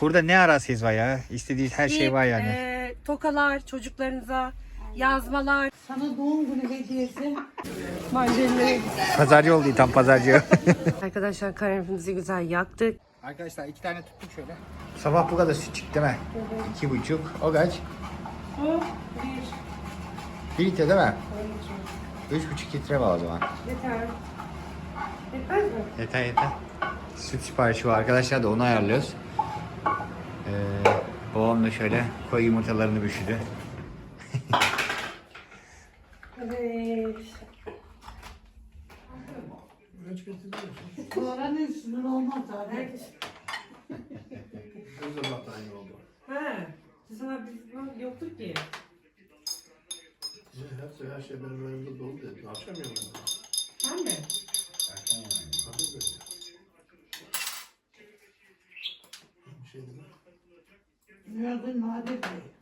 Burada ne arasıyız var ya? İstediğiniz her şey var yani. e, tokalar çocuklarınıza, yazmalar. Sana doğum günü hediyesi. Mandalina. Pazarcı oldu tam pazarcı. Arkadaşlar karanfilimizi güzel yaktık. Arkadaşlar iki tane tuttuk şöyle. Sabah bu kadar süt çıktı değil mi? İki buçuk. O kaç? Bir litre değil mi? Üç buçuk litre var o zaman. Yeter. Yetmez mi? Yeter yeter. Süt siparişi var arkadaşlar da onu ayarlıyoruz. Ee, babam da şöyle koyu yumurtalarını büşüdü. Evet. Oranın sınır olmaz abi. Ha. Sana biz yoktuk ki. Hepsi her şey benim önümde dolu dedi. Akşam yemeği. Sen mi? Bir şey dedi. Dünyada nadir bir.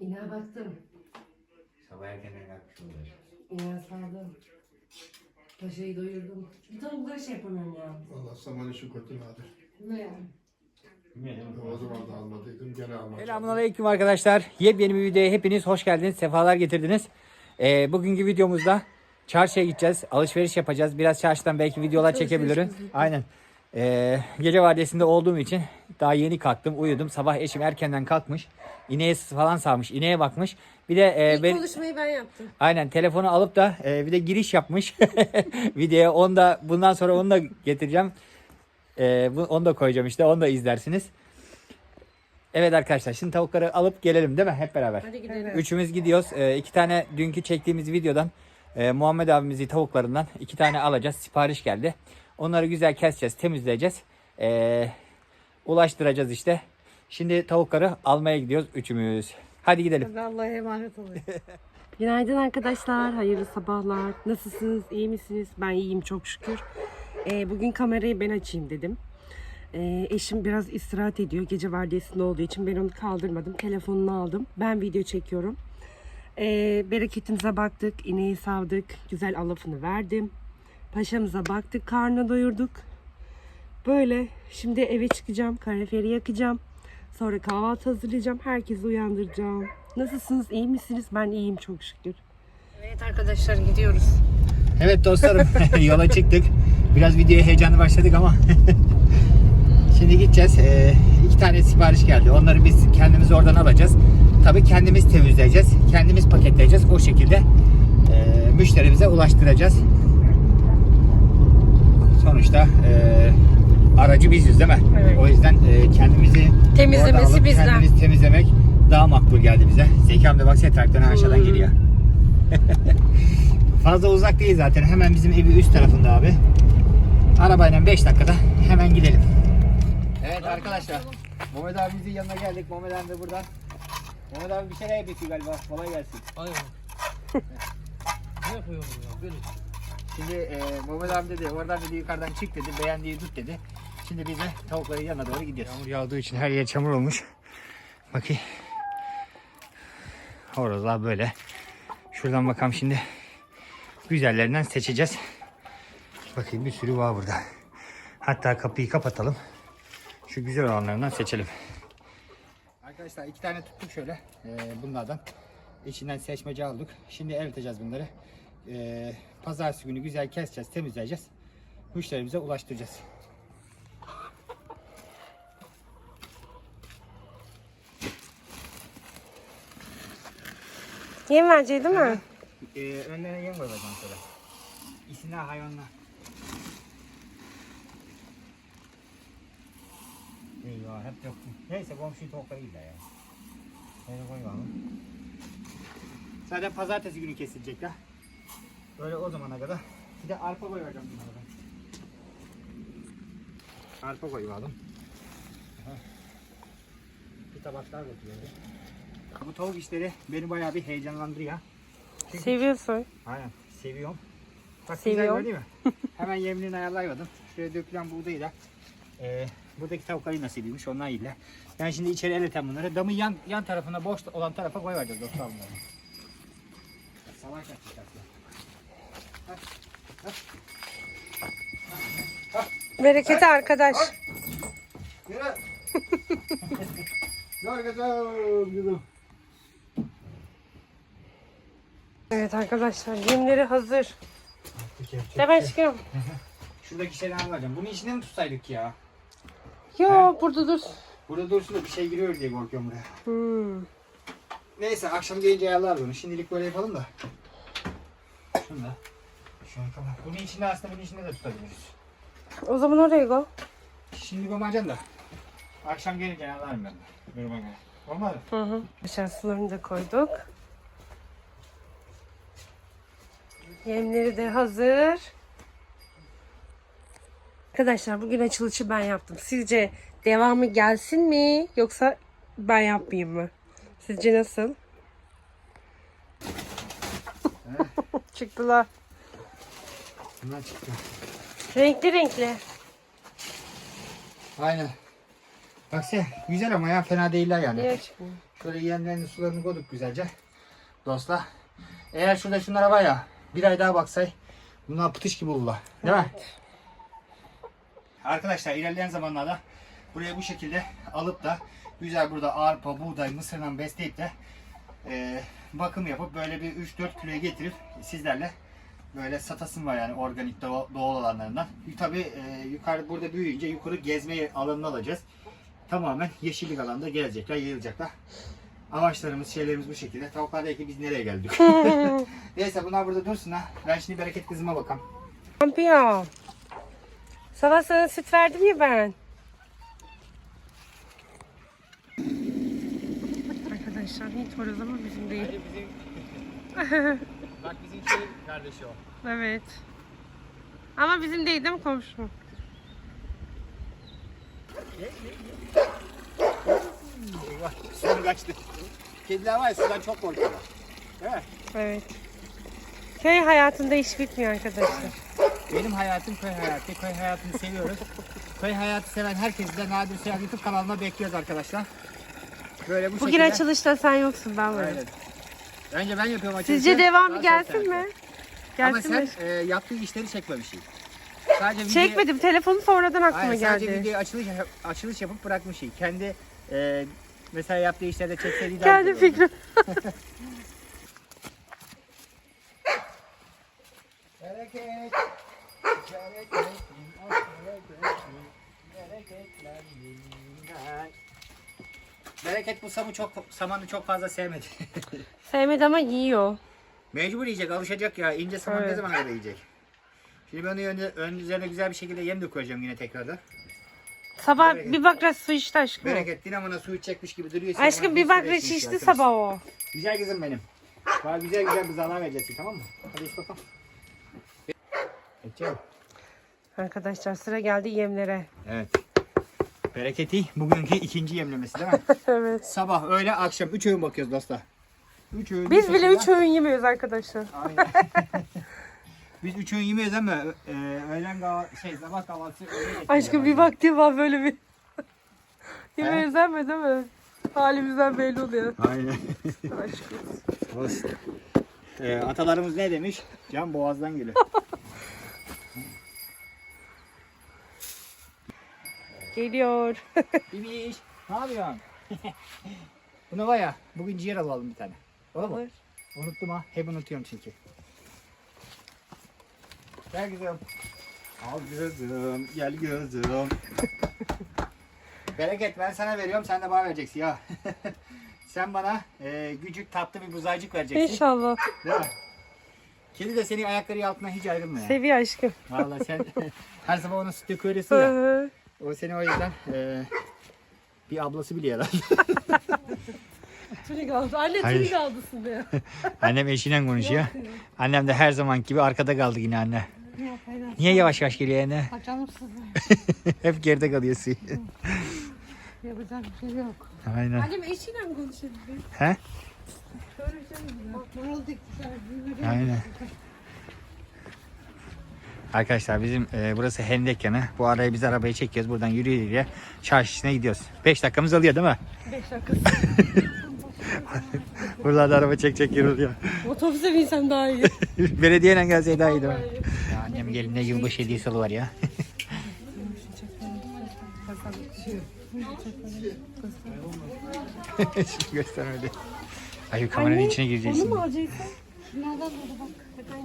İneğe baktım. Sabah erkenden kalkmış olacak. İneğe sardım. Paşayı doyurdum. Bir tavukları şey yapamıyorum ya. Valla saman işi kötü nadir. Ne yani? O zaman da almadıydım gene almadım. Selamünaleyküm arkadaşlar. Yepyeni bir videoya hepiniz hoş geldiniz. Sefalar getirdiniz. Ee, bugünkü videomuzda çarşıya gideceğiz. Alışveriş yapacağız. Biraz çarşıdan belki videolar çekebilirim. Aynen. Ee, gece vardiyasında olduğum için daha yeni kalktım, uyudum. Sabah eşim erkenden kalkmış. İneğe falan sağmış, ineğe bakmış. Bir de e, İlk ben, konuşmayı ben yaptım. aynen telefonu alıp da e, bir de giriş yapmış videoya. Onu da bundan sonra onu da getireceğim. E, bu, onu da koyacağım işte. Onu da izlersiniz. Evet arkadaşlar şimdi tavukları alıp gelelim değil mi hep beraber? Hadi gidelim. Üçümüz gidiyoruz. Ee, iki tane dünkü çektiğimiz videodan e, Muhammed abimizi tavuklarından iki tane alacağız. Sipariş geldi. Onları güzel keseceğiz, temizleyeceğiz. Ee, ulaştıracağız işte. Şimdi tavukları almaya gidiyoruz üçümüz. Hadi gidelim. Allah'a emanet olun. Günaydın arkadaşlar, hayırlı sabahlar. Nasılsınız, iyi misiniz? Ben iyiyim çok şükür. Ee, bugün kamerayı ben açayım dedim. Ee, eşim biraz istirahat ediyor. Gece vardiyasında olduğu için ben onu kaldırmadım. Telefonunu aldım. Ben video çekiyorum. Ee, bereketimize baktık. ineği savdık. Güzel alafını verdim. Paşamıza baktık. Karnına doyurduk. Böyle. Şimdi eve çıkacağım. Kaloriferi yakacağım. Sonra kahvaltı hazırlayacağım. Herkesi uyandıracağım. Nasılsınız? iyi misiniz? Ben iyiyim çok şükür. Evet arkadaşlar gidiyoruz. Evet dostlarım yola çıktık. Biraz videoya heyecanlı başladık ama şimdi gideceğiz. Ee, iki tane sipariş geldi. Onları biz kendimiz oradan alacağız. Tabii kendimiz temizleyeceğiz. Kendimiz paketleyeceğiz. O şekilde e, müşterimize ulaştıracağız. Sonuçta e, aracı biziz değil mi? Evet. O yüzden e, kendimizi Temizlemesi alıp bizden. Kendimiz temizlemek daha makbul geldi bize. Zekam da baksana traktörün aşağıdan Hmm. geliyor. Fazla uzak değil zaten. Hemen bizim evi üst tarafında abi. Arabayla 5 dakikada hemen gidelim. Evet arkadaşlar. Muhammed abimizin yanına geldik. Muhammed abi de buradan. Muhammed abi bir şeyler yapıyor galiba. Kolay gelsin. Aynen. ne yapıyorum ya? Böyle. Şimdi e, Muhammed abi dedi oradan dedi yukarıdan çık dedi. Beğendiği tut dedi. Şimdi biz de tavukların yanına doğru gidiyoruz. Yağmur yağdığı için her yer çamur olmuş. Bakayım. Horozlar böyle. Şuradan bakalım şimdi. Güzellerinden seçeceğiz. Bakayım bir sürü var burada. Hatta kapıyı kapatalım. Şu güzel olanlarından seçelim. Arkadaşlar iki tane tuttuk şöyle e, bunlardan. İçinden seçmece aldık. Şimdi eriteceğiz bunları. E, pazartesi günü güzel keseceğiz, temizleyeceğiz. Müşterimize ulaştıracağız. Yem vereceği değil mi? E, önlerine yem koyacağım sonra. İsimler hayvanlar. Eyvah hep yok. Neyse komşuyu toplayayım da ya. Şöyle koyalım. Zaten pazartesi günü kesilecekler. Böyle o zamana kadar. Bir de arpa koyacağım bunlara. Arpa koyalım. Bir tabak daha götürüyorum. Bu tavuk işleri beni bayağı bir heyecanlandırıyor. Çünkü- Seviyorsun. Aynen seviyorum. Bak Seviyorum. güzel değil mi? Hemen yemliğini ayarlayamadım. Şöyle dökülen buğdayı da e, Buradaki tavukların nasibiymiş onlar iyiler. Ben şimdi içeri eleten bunları. Damın yan yan tarafına boş olan tarafa koyacağız dostlar bunları. Savaş yapacağız. Bereketi arkadaş. Yürü. Kızım. Kızım. Evet arkadaşlar yemleri hazır. Değil mi aşkım? Şuradaki şeyden alacağım. Bunu içine mi tutsaydık ya? Yo burada dur. Burada dursun da bir şey giriyor diye korkuyorum buraya. Hmm. Neyse akşam gelince ayarlar bunu. Şimdilik böyle yapalım da. Şunu da. Şunu kapat. Bunun içinde aslında bunun içinde de tutabiliriz. O zaman oraya go. Şimdi koymayacağım da. Akşam gelince ayarlarım ben de. Duruma göre. Olmadı. Hı hı. Aşağı sularını da koyduk. Yemleri de hazır. Arkadaşlar bugün açılışı ben yaptım. Sizce devamı gelsin mi yoksa ben yapmayayım mı? Sizce nasıl? Çıktılar. Bunlar çıktı. Renkli renkli. Aynen. Baksana güzel ama ya fena değiller yani. Niye çıkmıyor? Şöyle yemlerini sularını koyduk güzelce. Dostlar. Eğer şurada şunlara var ya bir ay daha baksay bunlar pıtış gibi olurlar. Değil mi? Arkadaşlar ilerleyen zamanlarda buraya bu şekilde alıp da güzel burada arpa, buğday, mısırla besleyip de e, bakım yapıp böyle bir 3-4 kiloya getirip sizlerle böyle satasım var yani organik doğal, doğal olanlarından. Tabi yukarı burada büyüyünce yukarı gezme alanını alacağız. Tamamen yeşillik alanda gelecekler, yayılacaklar. Amaçlarımız, şeylerimiz bu şekilde. Tavuklar da ki biz nereye geldik? Neyse bunlar burada dursun ha. Ben şimdi bereket kızıma bakalım. Şampiyon. Sabah sana süt verdim ya ben. Arkadaşlar Hint horoz ama bizim değil. Bak bizimki kardeşi o. Evet. Ama bizim değil değil mi komşu? Sudan kaçtı. Kediler var ya sudan çok korkuyorlar. Değil mi? Evet. Köy hayatında iş bitmiyor arkadaşlar. Benim hayatım köy hayatı. Köy hayatını seviyoruz. köy hayatı seven herkesi de Nadir Seyahat YouTube kanalına bekliyoruz arkadaşlar. Böyle bu Bugün şekilde. açılışta sen yoksun ben varım. Aynen. Önce ben yapıyorum açılışı. Sizce devamı gelsin sen. mi? Ama Gelsin sen mi? e, yaptığı işleri çekmemişsin. Sadece video, Çekmedim. Telefonu sonradan aklıma Hayır, sadece geldi. video açılış, açılış yapıp bırakmışsın. Kendi e, mesela yaptığı işlerde çekseydi daha Kendi fikrim. Bereket. Bereket. Bereketlerinden. Bereket bu samı çok samanı çok fazla sevmedi. Sevmedi ama yiyor. Mecbur yiyecek, alışacak ya. İnce saman ne Evet. zaman kadar yiyecek? Şimdi ben onu ön, ön üzerine güzel bir şekilde yem de koyacağım yine tekrardan. Sabah Bereket. bir bakra su içti aşkım. Bereket dinamona su içecekmiş gibi duruyor. Aşkım bir bakra içti sabah o. Güzel kızım benim. Daha güzel güzel buzağlar vereceksin tamam mı? Hadi iç bakalım. Geçelim. Arkadaşlar sıra geldi yemlere. Evet. Bereketi bugünkü ikinci yemlemesi değil mi? evet. Sabah, öğle, akşam. Üç öğün bakıyoruz dostlar. Üç öğün. Biz bir bile üç öğün yemiyoruz arkadaşlar. Aynen. Biz üç öğün yemiyoruz ama e, öğlen kahvaltı, şey sabah kahvaltısı geçiyor Aşkım bir vakti var böyle bir. Yemeği özenme değil mi? Halimizden belli oluyor. Aynen. Aşkım. Olsun. E, atalarımız ne demiş? Can boğazdan gelir. Geliyor. Bibiş, ne yapıyorsun? Bunu var ya, bugün ciğer alalım bir tane. Olur mu? Olur. Unuttum ha, hep unutuyorum çünkü. Gel kızım. Al kızım, gel kızım. Bereket ben sana veriyorum, sen de bana vereceksin ya. sen bana e, gücük tatlı bir buzaycık vereceksin. İnşallah. Değil mi? Kedi de senin ayakları altına hiç ayrılmıyor. Seviyor aşkım. Vallahi sen her sabah ona süt döküyorsun ya. O seni o yüzden e, bir ablası biliyor herhalde. Tünik aldı. Anne Hayır. tünik aldısın diyor. Annem eşiyle konuşuyor. Annem de her zaman gibi arkada kaldı yine anne. Niye yavaş yavaş geliyor Canım sıkılıyor. Hep geride kalıyorsun. Yapacak bir şey yok. Aynen. Annem eşiyle mi konuşuyor? He? Aynen. Arkadaşlar bizim e, burası Hendek yanı. Bu arayı biz arabaya çekiyoruz. Buradan yürüye yürüye çarşısına gidiyoruz. 5 dakikamız alıyor değil mi? 5 dakika. Buralarda araba çek çek yürüyor. Otobüse binsem daha iyi. Belediyeyle gelseydi daha iyiydi. Ya annem geline yılbaşı hediyesi var ya. Şimdi göstermedi. Ay kameranın içine Onu gireceksin. mu alacaksın? Nereden buldu bak.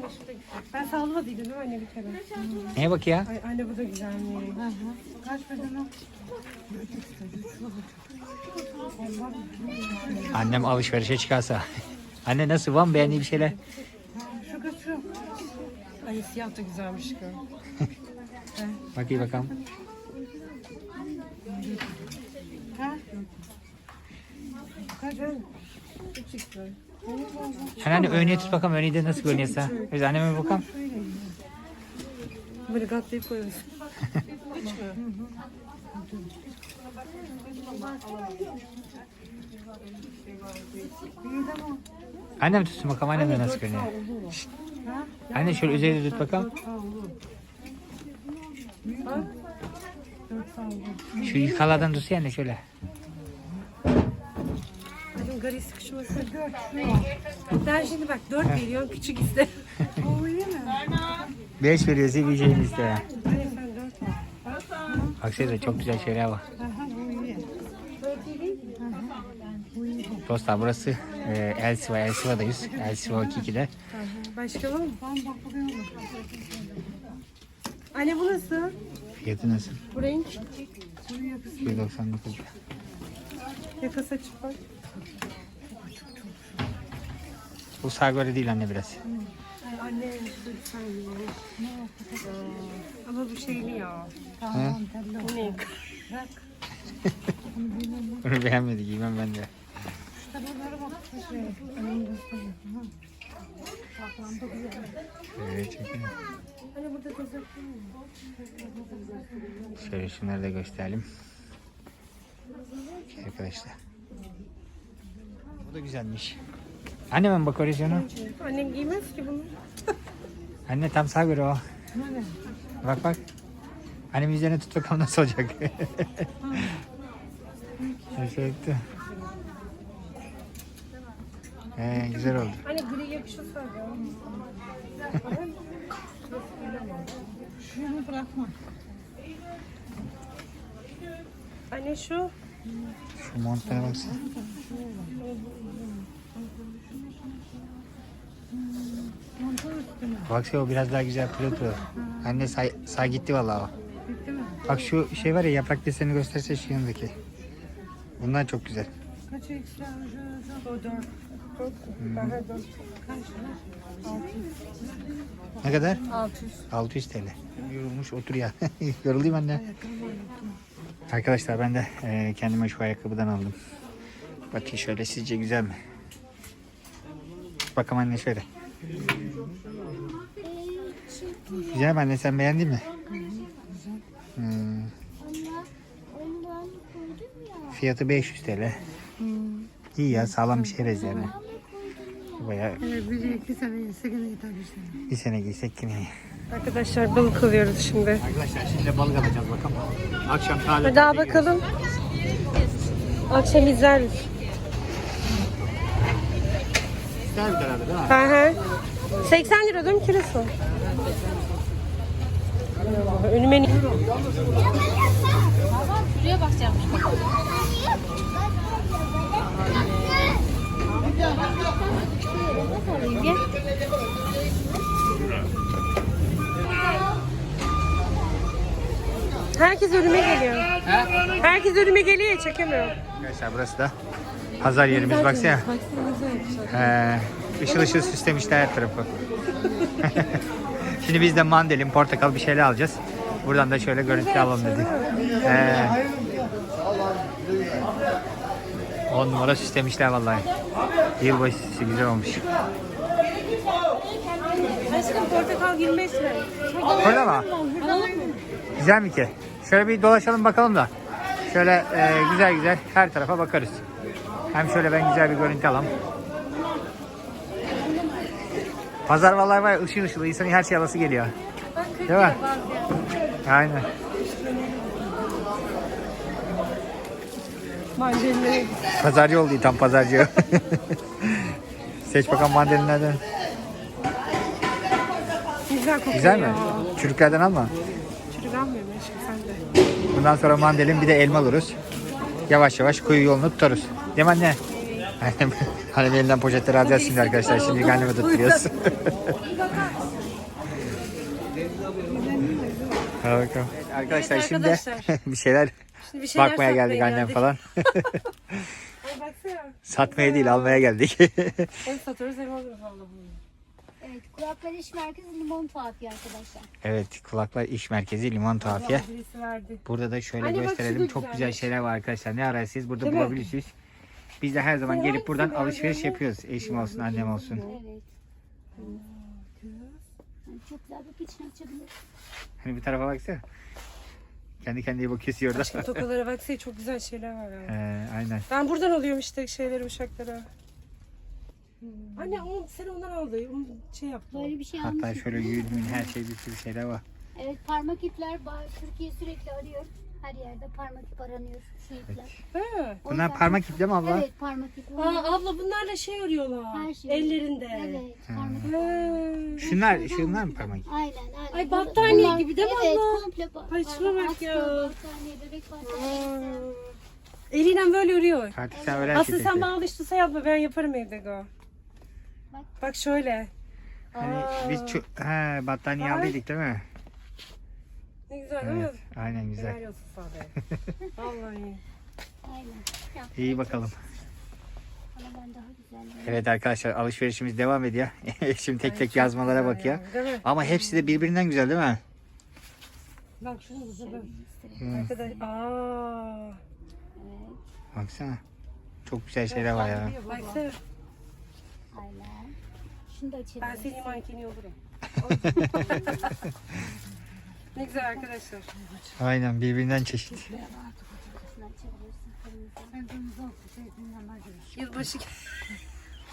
Bak anne şurada güzel. Ben sağlamadıydım değil mi anne bir kere? Neye bak ya? Ay anne bu da güzelmiş. Kaç beden o? Annem alışverişe çıkarsa. Anne nasıl var mı beğendiği bir şeyler? Şu kaçıyor. Ay siyah da güzelmiş ki. Bakayım bakalım. Ha? Kaç ben? Çok güzel. Sen anne örneği tut bakalım örneği de nasıl görünüyorsa. Biz anneme bakalım. Böyle katlayıp koyuyoruz. Annem tutsun bakalım annem de nasıl görünüyor. Şşt. Anne şöyle üzerine tut bakalım. Şu yukarılardan tutsun anne şöyle. Gari sıkışması. Ben şimdi bak 4 veriyorum küçük iste. İyi mi? 5 veriyor seveceğimiz işte ya. Anne sen 4 al. Baksanıza çok güzel şeyler var. Aha bu iyi. Dostlar burası e, Elsiva, Elsiva'dayız. Elsiva 2'de. Başka var mı? Ben bak bakıyorum. Anne bu nasıl? Fiyatı nasıl? Bu renk. 199 lira. Yakası açık bak. Bu sağ göre değil anne biraz. Anne güzelmiş. Ama bu şeyli ya. Tamam. Bu ne? Bırak. Bunu beğenmedi giymem ben de. Şu şey. Mu? Şöyle şunları da gösterelim. Şöyle Arkadaşlar. Bu da güzelmiş. Anne ben bak orizyonu. Annem giymez ki bunu. Anne tam sağ göre o. Bak bak. Annem üzerine tut bakalım nasıl olacak. Şöyle etti. Ee, güzel oldu. Anne gri yakışır sadece. Şunu bırakma. Anne şu. Şu montlara baksana. Üstüne. Baksana o biraz daha güzel pırıl pırıl. Anne sağ, sağ gitti vallahi o. Bitti mi? Bak şu şey var ya yaprak desenini gösterse şu yanındaki. Bunlar çok güzel. Kaç ekstra? Şu, şu. O 4. Daha 4. Kaç? Ne kadar? 600. 600 TL. Yorulmuş otur ya. Yorulayım anne. Arkadaşlar ben de e, kendime şu ayakkabıdan aldım. Bakayım şöyle sizce güzel mi? Bakalım anne şöyle. Güzel mi anne sen beğendin mi? Hmm. Ya. Fiyatı 500 TL. İyi ya sağlam bir şey yani. Bayağı Evet, bir iki sene yese gene yeter bir sene giysek yine iyi. Arkadaşlar balık alıyoruz şimdi. Arkadaşlar şimdi balık alacağız bakalım. Akşam Hadi al bakalım. Akşam izleriz. Güzel bir herhalde değil mi? Hı hı. 80 lira değil mi kilosu? Önüme ni- Şuraya bakacağım. Gel. Herkes önüme geliyor. Herkes önüme geliyor çekemiyorum. Arkadaşlar burası da pazar yerimiz baksana. Ee, ışıl ışıl süslemişler her tarafı. Şimdi biz de mandalin, portakal bir şeyler alacağız. Buradan da şöyle görüntü alalım dedik. Ee, 10 numara süslemişler vallahi. Yılbaşı süsü güzel olmuş. Aşkım portakal 25 lira. Öyle mi? Güzel mi ki? Şöyle bir dolaşalım bakalım da. Şöyle e, güzel güzel her tarafa bakarız. Hem şöyle ben güzel bir görüntü alayım. Pazar vallahi var ışıl ışıl insanın her şey alası geliyor. Değil mi? Aynen. Mandalina. Pazarcı oldu tam pazarcı. Seç bakalım mandalinlerden. Güzel kokuyor Güzel mi? Çürüklerden alma. Çürük almıyorum aşkım sen de. Bundan sonra mandalin bir de elma alırız. Yavaş yavaş kuyu yolunu tutarız. Değil mi anne? Annem, annem elinden poşetleri alacağız şimdi arkadaşlar. Şimdi anneme tutturuyoruz. Arkadaşlar Evet şimdi arkadaşlar. bir şeyler Şimdi bir şeyler bakmaya geldik annem falan. Satmaya değil almaya geldik. Hem satıyoruz hem alıyoruz Allah'ım. Evet, Kulaklar İş Merkezi Limon Tuhafiye arkadaşlar. evet kulaklar iş merkezi limon tuhafiye. Burada da şöyle Anne gösterelim. Çok güzel şeyler var arkadaşlar. Ne ararsanız burada Değil mi? Biz de her zaman gelip buradan alışveriş yapıyoruz. Eşim olsun, annem olsun. Evet. İçine açabilir. Hani bir tarafa baksana. Kendi kendine bakıyorsun orada. Aşkım tokalara baksana çok güzel şeyler var ya. Ee, aynen. Ben buradan alıyorum işte şeyleri uşaklara. Anne onu sen ondan aldı. Onu şey yaptı. Böyle bir şey Hatta şöyle yürüdüğün her şey bir sürü şeyler var. Evet parmak ipler Türkiye sürekli arıyor. Her yerde parmak ip aranıyor şu ipler. O Bunlar yüzden- parmak ipi değil mi abla? Evet parmak ipi. Aa, abla bunlar da şey arıyorlar. Her şey. Ellerinde. Evet parmak ipi. Ha. Şunlar, şunlar mı parmak ipi? Aynen aynen. Ay, battaniye bunlar- gibi değil mi evet, abla? komple ba- Ay, şuna bak askı, ya. Battaniye, bebek battaniyesi. Aa. Eliyle böyle örüyor. Fatih sen öyle Aslı sen bana alıştırsa yapma ben yaparım evde go. Bak. Bak şöyle. Hani biz ço- he, battaniye Ay. aldıydık değil mi? Ne güzel değil mi? Aynen güzel. Helal olsun sana be. Vallahi. Aynen. Ya, İyi bakalım. Ama ben daha güzel. Evet arkadaşlar alışverişimiz devam ediyor. Şimdi tek tek yazmalara Güzel bakıyor. Değil mi? Ama hepsi de birbirinden güzel değil mi? Bak şunu. Arkadaş. Aa. Evet. Baksana. Çok güzel şeyler var ya. Baksana. Aynen. Şunu da açabiliriz. Ben senin mankeni olurum. ne güzel arkadaşlar. Aynen birbirinden çeşit. Yılbaşı.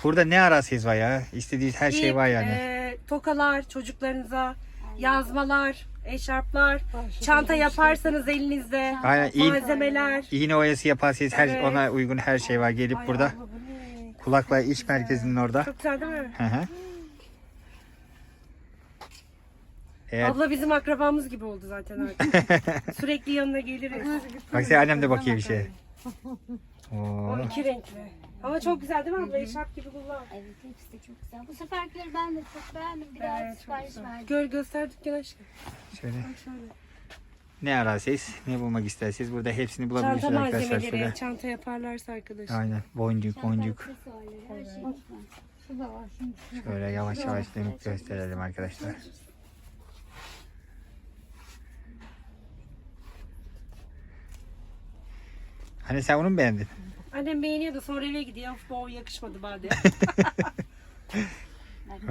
Burada ne arasıyız var ya. İstediğiniz her şey var yani. Ee, tokalar çocuklarınıza, yazmalar, eşarplar, çanta yaparsanız elinizde, Aynen iğne, malzemeler. iğne oyası yaparsınız her Evet. ona uygun her şey var. Gelip burada kulakla iş merkezinin orada. Çok güzel değil mi? Hı hı. Eğer Abla bizim akrabamız gibi oldu zaten artık. Sürekli yanına geliriz. bak sen annem de bakıyor bir şeye. Oo. O iki renkli. Ama çok güzel değil mi abla? Eşarp gibi kullan. Evet hepsi de çok güzel. Bu seferkileri ben de çok beğendim. Bir daha Evet, çok sipariş güzel. verdim. Gör göster dükkan aşkım. Şöyle Bak şöyle. ne ararsanız ne bulmak isterseniz burada hepsini Çanta bulabilirsiniz arkadaşlar. malzemeleri, Şöyle. çanta yaparlarsa arkadaş. Aynen boncuk Çanta boncuk. aksesuarları her şey güzel. Şöyle yavaş yavaş dönüp gösterelim arkadaşlar. Hani sen onu mu beğendin? Annem beğeniyordu sonra eve gidiyor. Of bu yakışmadı bari.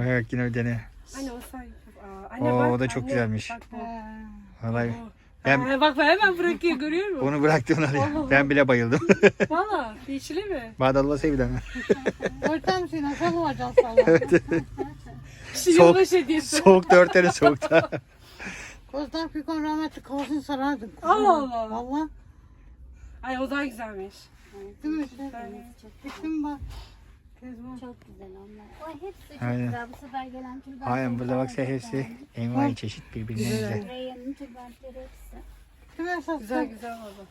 Evet yine bir dene. Anne o say. Aa, anne Oo, bak, o da çok anne, güzelmiş. Bak bu. Vallahi ben Aa, bak bak hemen bırakıyor görüyor musun? onu bıraktım oraya. Ben bile bayıldım. Valla yeşili mi? Bağdalı sevdim. Ortam seni nasıl olacağız falan. Şu Soğuk- yılbaşı hediyesi. Soğukta örtene soğukta. Kozdan fikon rahmetli kafasını sarardık. Allah Allah. Valla. Ay o daha güzelmiş. Değil mi güzel. Gittim bak. Çok güzel onlar. O hepsi çok Aynen. güzel. Bu sefer gelen tülbentler. Aynen burada baksa hepsi envai çeşit birbirinden güzel. Reyyan'ın tülbentleri hepsi. Kim esas? Güzel güzel oldu.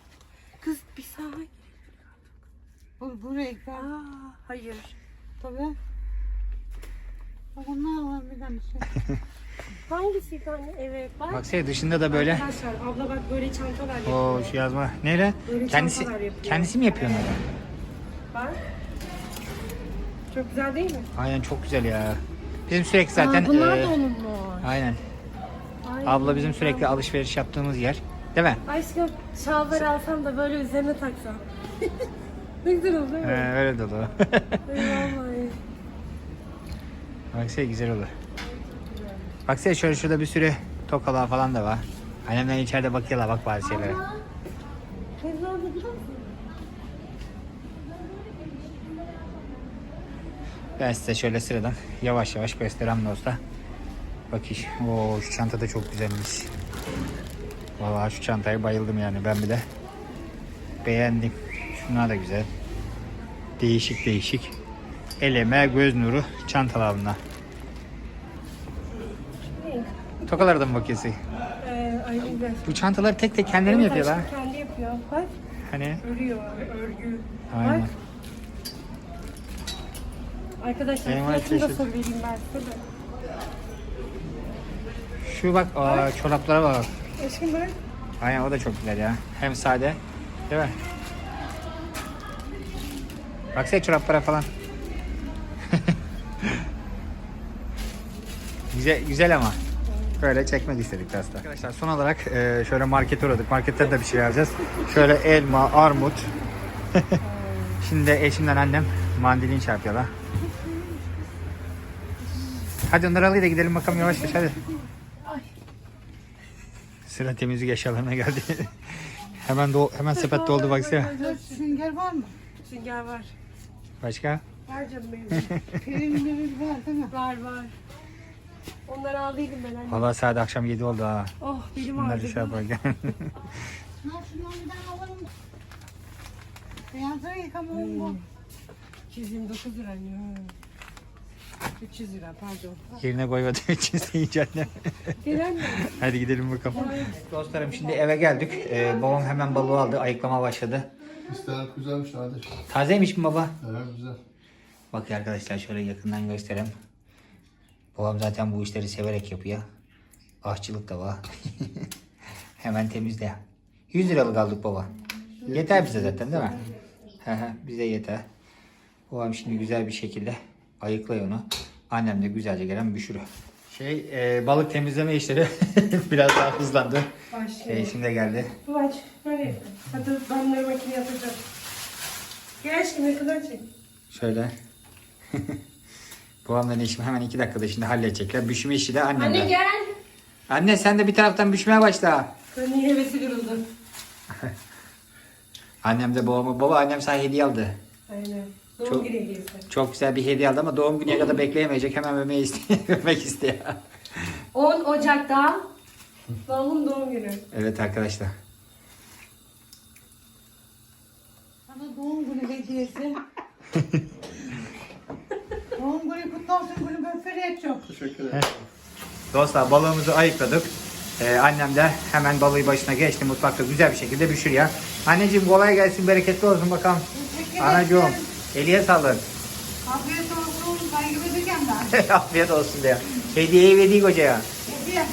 Kız bir saniye. Bu, buraya gel. Aa, hayır. Tabii. Bak onu alalım bir tane şey. Hangisiydi anne? Evet bak. Baksana dışında da böyle. Arkadaşlar abla bak böyle çantalar yapıyor. Oo şu yazma. Neyle? Böyle Kendisi çantalar yapıyor. kendisi mi yapıyor onları? Bak. Çok güzel değil mi? Aynen çok güzel ya. Bizim sürekli zaten Aa, bunlar e, da onun mu? aynen. Ay, Abla bizim sürekli alışveriş yaptığımız yer. Değil mi? Aşkım şalvar alsam da böyle üzerine taksam. ne güzel oldu değil mi? öyle dolu. Vallahi. Baksana güzel olur. Baksana şöyle şurada bir sürü tokalar falan da var. Annemler içeride bakıyorlar bak bazı şeylere. Ben size şöyle sıradan yavaş yavaş göstereyim dosta. Bak iş. Oo, şu çanta da çok güzelmiş. Vallahi şu çantaya bayıldım yani ben bile. Beğendim. Şunlar da güzel. Değişik değişik. Eleme göz nuru çantalar bunlar. Tokalara da mı bakıyorsun? Ee, ay güzel. Bu çantaları tek tek kendileri mi yapıyorlar? Kendi yapıyor. Bak Hani? örüyor, örgü. Aynen. Bak. Arkadaşlar Benim fiyatını da çeşit. ben size de. Şu bak aa, çoraplara bak. Aşkım bak. Aynen o da çok güzel ya. Hem sade. Değil mi? Baksana çoraplara falan. güzel, güzel ama. Böyle çekmek istedik aslında. Arkadaşlar son olarak e, şöyle markete uğradık. Marketten de bir şey alacağız. Şöyle elma, armut. Şimdi de eşimden annem mandilin çarpıyorlar. Hadi onları alayım da gidelim bakalım yavaş yavaş hadi. Sıra temizlik eşyalarına geldi. hemen do hemen sepet doldu baksana. Sünger var mı? Sünger var. Başka? Var canım benim. Peynirimiz var değil mi? var var. Onları aldıydım ben anne. Vallahi saat akşam 7 oldu ha. Oh benim Bunları ağrıdı. şey yaparken. Beyazları yıkamam bu. 229 lira anne. ha. 300 lira pardon. Yerine koymadığım için seyince annem. Anne. Hadi gidelim bakalım. Dostlarım şimdi eve geldik. Ee, babam hemen balığı aldı. Ayıklama başladı. İster güzelmiş hadi. Tazeymiş mi baba? Evet güzel. Bak arkadaşlar şöyle yakından göstereyim. Babam zaten bu işleri severek yapıyor. Aşçılık da var. Hemen temizle. 100 liralık aldık baba. Yeter bize zaten değil mi? Bize yeter. Babam şimdi güzel bir şekilde ayıklıyor onu. Annem de güzelce gelen büşürü. Şey e, balık temizleme işleri biraz daha hızlandı. Başlıyor. E, şimdi de geldi. Bu aç. Böyle. Hadi ben bunları makineye atacağım. Gel aşkım yakından çek. Şöyle. Babamla eşim hemen iki dakikada şimdi halledecekler. Büşme işi de annemde. Anne gel. Anne sen de bir taraftan büşmeye başla. Anne hevesi kırıldı. Annem de babama, baba annem sana hediye aldı. Aynen. Doğum Çok- günü hediyesi. Çok güzel bir hediye aldı ama doğum gününe kadar bekleyemeyecek. Hemen öpmeyi istiyor. öpmek istiyor. 10 Ocak'ta babamın doğum günü. Evet arkadaşlar. Sana doğum günü hediyesi. doğum günü kutlu olsun günü böferi çok. Teşekkür ederim. Dostlar balığımızı ayıkladık. Ee, annem de hemen balığı başına geçti. Mutfakta güzel bir şekilde pişiriyor. Anneciğim kolay gelsin, bereketli olsun bakalım. Teşekkür Anacığım, ederim. eliye sağlık. Afiyet olsun. Ben gibi diyeceğim ben. Afiyet olsun diyor. Hediyeyi verdik hocaya. Hediye.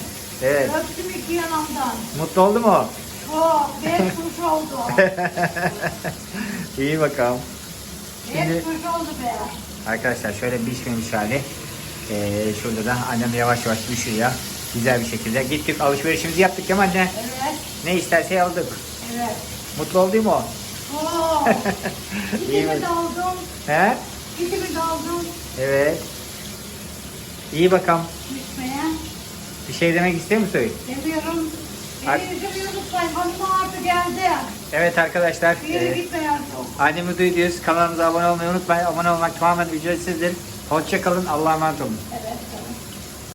Evet. Öptüm iki yanamdan. Mutlu oldu mu? Çok. Beş kuruş oldu. İyi bakalım. Şimdi- Beş kuruş oldu be. Arkadaşlar şöyle pişmemiş hali. Ee, şurada da annem yavaş yavaş pişiriyor. Güzel bir şekilde. Gittik alışverişimizi yaptık değil mi anne? Evet. Ne isterse aldık. Evet. Mutlu oldu mu? Oo. İyi mi? de aldım. He? İkimi de aldım. Evet. İyi bakalım. Gitmeye. Bir şey demek istiyor musun? Seviyorum. Ar-. Hanım artık geldi. Evet arkadaşlar. Bir yere e, gitme artık. annemi duyduğunuz kanalımıza abone olmayı unutmayın. Abone olmak tamamen ücretsizdir. Hoşça kalın. Allah'a emanet olun. Evet.